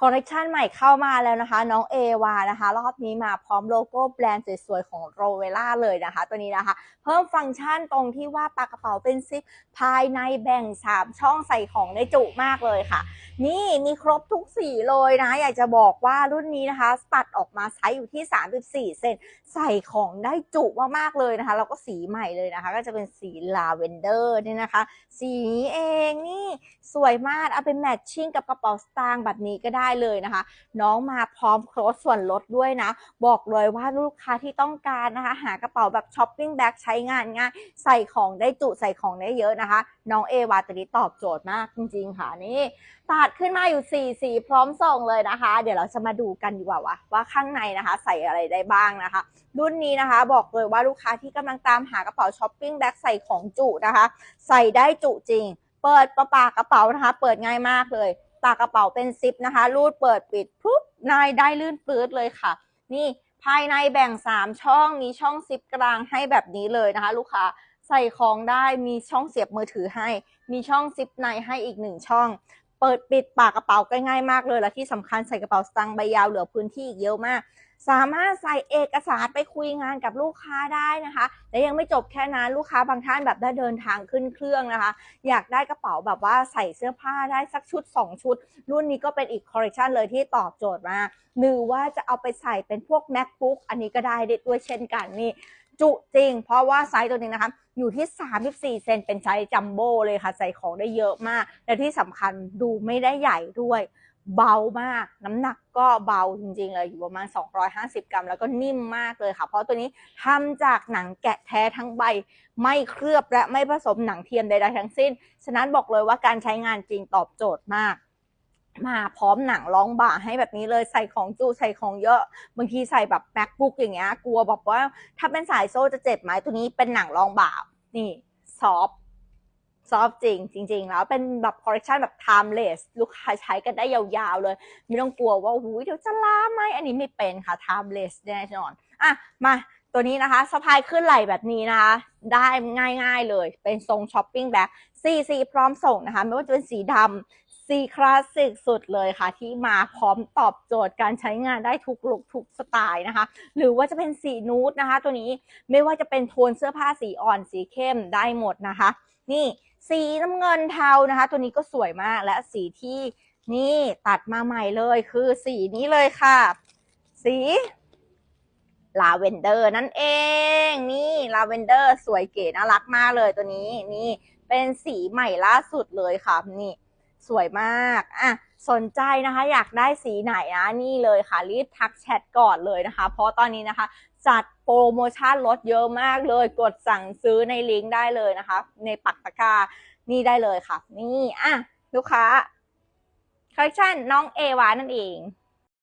คอลเลกชันใหม่เข้ามาแล้วนะคะ น้องเอวานะคะ รอบนี้มาพร้อมโลโก้แบรนด์สวยๆ ของโรเวล่าเลยนะคะ ตัวนี้นะคะ เพิ่มฟังก์ชันตรงที่ว่าปากกระเป๋าเป็นซิปภายในแบ่ง 3 ช่องใส่ของได้จุมากเลยค่ะ นี่มีครบทุกสีเลยนะ อยากจะบอกว่ารุ่นนี้นะคะ ตัดออกมาไซส์อยู่ที่ 34 เซนใส่ของได้จุมากๆเลยนะคะ แล้วก็สีใหม่เลยนะคะ ก็จะเป็นสีลาเวนเดอร์นี่นะคะ สีนี้เองนี่สวยมากเอาเป็นแมทชิ่งกับกระเป๋าสตางค์แบบนี้ก็ได้ได้เลยนะคะ น้องมาพร้อมโค้ดส่วนลดด้วยนะ บอกเลยว่าลูกค้าที่ต้องการนะคะ หากระเป๋าแบบช้อปปิ้งแบ็คใช้งานง่ายใส่ของได้จุใส่ของได้เยอะนะคะ น้องเอวาตัวนี้ตอบโจทย์มากจริง ๆ ค่ะนี่ตัดขึ้นมาอยู่4สีพร้อมส่งเลยนะคะ เดี๋ยวเราจะมาดูกันดีกว่าว่าว่าข้างในนะคะ ใส่อะไรได้บ้างนะคะ รุ่นนี้นะคะ บอกเลยว่าลูกค้าที่กำลังตามหากระเป๋าช้อปปิ้งแบ็คใส่ของจุนะคะ ใส่ได้จุจริง เปิดประปากระเป๋านะคะ เปิดง่ายมากเลย ปากกระเป๋าเป็นซิปนะคะ รูดเปิดปิดปุ๊บนายได้ลื่นปลื้ดเลยค่ะ นี่ภายในแบ่ง 3 ช่องมีช่องซิปกลางให้แบบนี้เลยนะคะ ลูกค้าใส่ของได้มีช่องเสียบมือถือให้ มีช่องซิปในให้อีกหนึ่งช่อง เปิดปิดปากกระเป๋าก็ง่ายมากเลยและที่สำคัญใส่กระเป๋าสตางค์ใบยาวเหลือพื้นที่อีกเยอะมาก สามารถใส่เอกสารไปคุยงานกับลูกค้าได้นะคะ และยังไม่จบแค่นั้นลูกค้าบางท่านแบบได้เดินทางขึ้นเครื่องนะคะ อยากได้กระเป๋าแบบว่าใส่เสื้อผ้าได้สักชุด 2 ชุด รุ่นนี้ก็เป็นอีกคอลเลคชันเลยที่ตอบโจทย์มากหรือว่าจะเอาไปใส่เป็นพวก macbook อันนี้ก็ได้ด้วยเช่นกันนี่จุจริง เพราะว่าไซส์ตัวนี้นะคะ อยู่ที่ 34 เซนเป็นไซส์จัมโบ้เลยค่ะ ใส่ของได้เยอะมาก และที่สำคัญดูไม่ได้ใหญ่ด้วย เบามาก น้ำหนักก็เบาจริงๆเลยอยู่ประมาณ 250 กรัม แล้วก็นิ่มมากเลยค่ะ เพราะตัวนี้ทำจากหนังแกะแท้ทั้งใบ ไม่เคลือบและไม่ผสมหนังเทียมใดๆทั้งสิ้น ฉะนั้นบอกเลยว่าการใช้งานจริงตอบโจทย์มากมาพร้อมหนังรองบ่าให้แบบนี้เลยใส่ของจูใส่ของเยอะ บางทีใส่แบบ macbook อย่างเงี้ยกลัวแบบว่า ถ้าเป็นสายโซ่จะเจ็บไหมตัวนี้เป็นหนังรองบ่านี่ซอฟ ซอฟจริงจริง ๆ แล้วเป็นแบบคอลเลคชันแบบ timeless ลูกค้าใช้กันได้ยาวๆเลย ไม่ต้องกลัวว่าหูเดี๋ยวจะล้าไหมอันนี้ไม่เป็นค่ะ timeless แน่นอนอะมาตัวนี้นะคะสะพายขึ้นไหล่แบบนี้นะคะ ได้ง่ายๆเลย เป็นทรงช้อปปิ้งแบ็คสีสีพร้อมส่งนะคะ ไม่ว่าจะเป็นสีดำสีคลาสสิกสุดเลยค่ะ ที่มาพร้อมตอบโจทย์การใช้งานได้ทุกลุคทุกสไตล์นะคะ หรือว่าจะเป็นสีนูดนะคะ ตัวนี้ไม่ว่าจะเป็นโทนเสื้อผ้าสีอ่อนสีเข้มได้หมดนะคะ นี่ สีน้ำเงินเทานะคะ ตัวนี้ก็สวยมากและสีที่นี่ตัดมาใหม่เลยคือสีนี้เลยค่ะ สีลาเวนเดอร์นั่นเองนี่ลาเวนเดอร์สวยเก๋น่ารักมากเลยตัวนี้นี่เป็นสีใหม่ล่าสุดเลยค่ะนี่สวยมากอะสนใจนะคะ อยากได้สีไหนนะนี่เลยค่ะรีบทักแชทก่อนเลยนะคะ เพราะตอนนี้นะคะ จัดโปรโมชั่นลดเยอะมากเลย กดสั่งซื้อในลิงก์ได้เลยนะคะ ในปักตะกร้านี่ได้เลยค่ะ นี่อะลูกค้าคอลเลคชันน้องเอวานั่นเอง